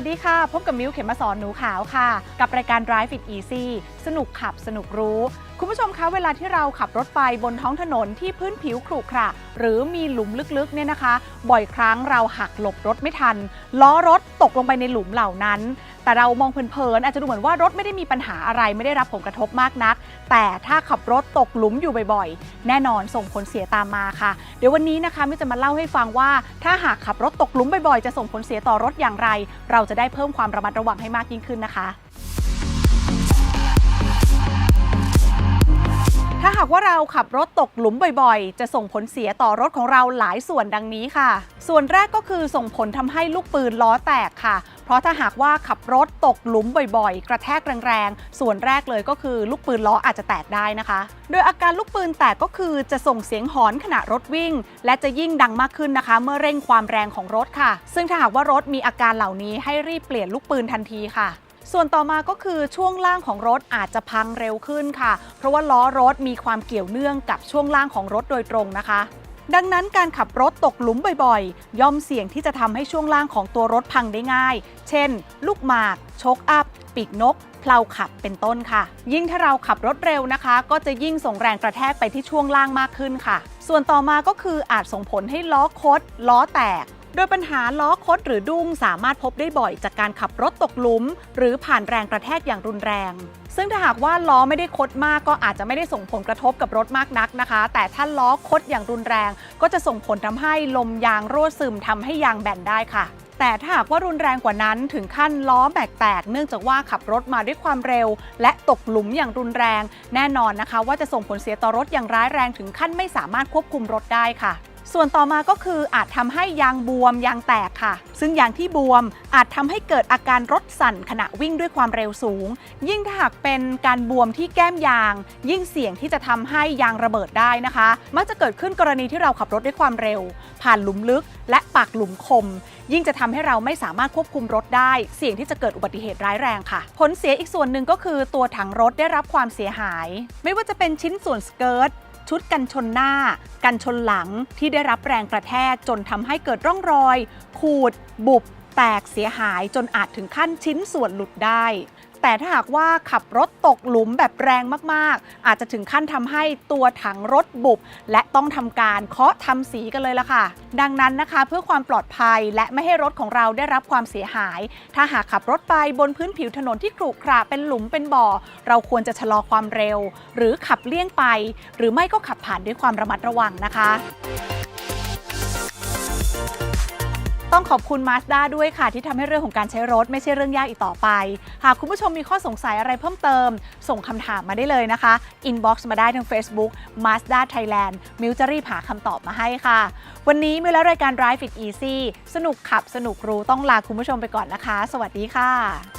วัสดีค่ะ พบกับมิวเข็มมาสอนหนูขาวค่ะ กับรายการ Drive It Easy สนุกขับสนุกรู้ คุณผู้ชมคะเวลาที่เราขับรถไปบนท้องถนนที่พื้นผิวขรุขระหรือมีหลุมลึกๆเนี่ยนะคะ บ่อยครั้งเราหักหลบรถไม่ทัน ล้อรถตกลงไปในหลุมเหล่านั้น แต่เรามองเพลินๆอาจจะดูเหมือนว่ารถไม่ได้มีปัญหาอะไรไม่ได้รับผลกระทบมากนัก แต่ถ้าขับรถตกหลุมอยู่บ่อยๆ แน่นอนส่งผลเสียตามมาค่ะ เดี๋ยววันนี้นะคะมิจะมาเล่าให้ฟังว่า ถ้าหากขับรถตกหลุมบ่อยๆ จะส่งผลเสียต่อรถอย่างไร เราจะได้เพิ่มความระมัดระวังให้มากยิ่งขึ้นนะคะ ถ้าหากว่าเราขับรถตกหลุมบ่อยๆ จะส่งผลเสียต่อรถของเราหลายส่วนดังนี้ค่ะ ส่วนแรกก็คือส่งผลทำให้ลูกปืนล้อแตกค่ะ เพราะถ้าหากว่าขับรถตกหลุมบ่อยๆ กระแทกแรงๆ ส่วนแรกเลยก็คือลูกปืนล้ออาจจะแตกได้นะคะ โดยอาการลูกปืนแตกก็คือจะส่งเสียงหอนขณะรถวิ่ง และจะยิ่งดังมากขึ้นนะคะ เมื่อเร่งความแรงของรถค่ะ ซึ่งถ้าหากว่ารถมีอาการเหล่านี้ให้รีบเปลี่ยนลูกปืนทันทีค่ะ ส่วนต่อมาก็คือช่วงล่างของรถอาจจะพังเร็วขึ้นค่ะ เพราะว่าล้อรถมีความเกี่ยวเนื่องกับช่วงล่างของรถโดยตรงนะคะ ดังนั้นการขับรถตกหลุมบ่อยๆ ย่อมเสี่ยงที่จะทำให้ช่วงล่างของตัวรถพังได้ง่าย เช่น ลูกหมาก โชคอัพ ปีกนกเพลาขับเป็นต้นค่ะ ยิ่งถ้าเราขับรถเร็วนะคะ ก็จะยิ่งส่งแรงกระแทกไปที่ช่วงล่างมากขึ้นค่ะ ส่วนต่อมาก็คืออาจส่งผลให้ล้อคด ล้อแตก โดยปัญหาล้อคดหรือดุ้งสามารถพบได้บ่อยจากการขับรถตกหลุม หรือผ่านแรงกระแทกอย่างรุนแรง ซึ่งถ้าหากว่าล้อไม่ได้คดมากก็อาจจะไม่ได้ส่งผลกระทบกับรถมากนักนะคะ แต่ถ้าล้อคดอย่างรุนแรง ก็จะส่งผลทำให้ลมยางรั่วซึมทำให้ยางแบนได้ค่ะแต่ถ้าหากว่ารุนแรงกว่านั้นถึงขั้นล้อแบกแตก เนื่องจากว่าขับรถมาด้วยความเร็ว และตกหลุมอย่างรุนแรง แน่นอนนะคะ ว่าจะส่งผลเสียต่อรถอย่างร้ายแรงถึงขั้นไม่สามารถควบคุมรถได้ค่ะ ส่วนต่อมาก็คืออาจทำให้ยางบวมยางแตกค่ะ ซึ่งยางที่บวมอาจทำให้เกิดอาการรถสั่นขณะวิ่งด้วยความเร็วสูง ยิ่งถ้าหากเป็นการบวมที่แก้มยาง ยิ่งเสี่ยงที่จะทำให้ยางระเบิดได้นะคะ มักจะเกิดขึ้นกรณีที่เราขับรถด้วยความเร็ว ผ่านหลุมลึก และปากหลุมคม ยิ่งจะทำให้เราไม่สามารถควบคุมรถได้ เสี่ยงที่จะเกิดอุบัติเหตุร้ายแรงค่ะ ผลเสียอีกส่วนหนึ่งก็คือตัวถังรถได้รับความเสียหาย ไม่ว่าจะเป็นชิ้นส่วนสเกิร์ต ชุดกันชนหน้า กันชนหลังที่ได้รับแรงกระแทกจนทำให้เกิดร่องรอย ขูด บุบ แตกเสียหายจนอาจถึงขั้นชิ้นส่วนหลุดได้ แต่ถ้าหากว่าขับรถตกหลุมแบบแรงมากๆ อาจจะถึงขั้นทำให้ตัวถังรถบุบ และต้องทำการเคาะทำสีกันเลยล่ะค่ะ ดังนั้นนะคะเพื่อความปลอดภัยและไม่ให้รถของเราได้รับความเสียหาย ถ้าหากขับรถไปบนพื้นผิวถนนที่ขรุขระเป็นหลุมเป็นบ่อ เราควรจะชะลอความเร็ว หรือขับเลี่ยงไป หรือไม่ก็ขับผ่านด้วยความระมัดระวังนะคะ ต้องขอบคุณ Mazda ด้วยค่ะ ที่ทำให้เรื่องของการใช้รถไม่ใช่เรื่องยากอีกต่อไป หากคุณผู้ชมมีข้อสงสัยอะไรเพิ่มเติม ส่งคำถามมาได้เลยนะคะ inbox มาได้ทาง Facebook Mazda Thailand มิวจะรีบหาคำตอบมาให้ค่ะ วันนี้มิวและรายการ Drive It Easy สนุกขับสนุกรู้ต้องลาคุณผู้ชมไปก่อนนะคะ สวัสดีค่ะ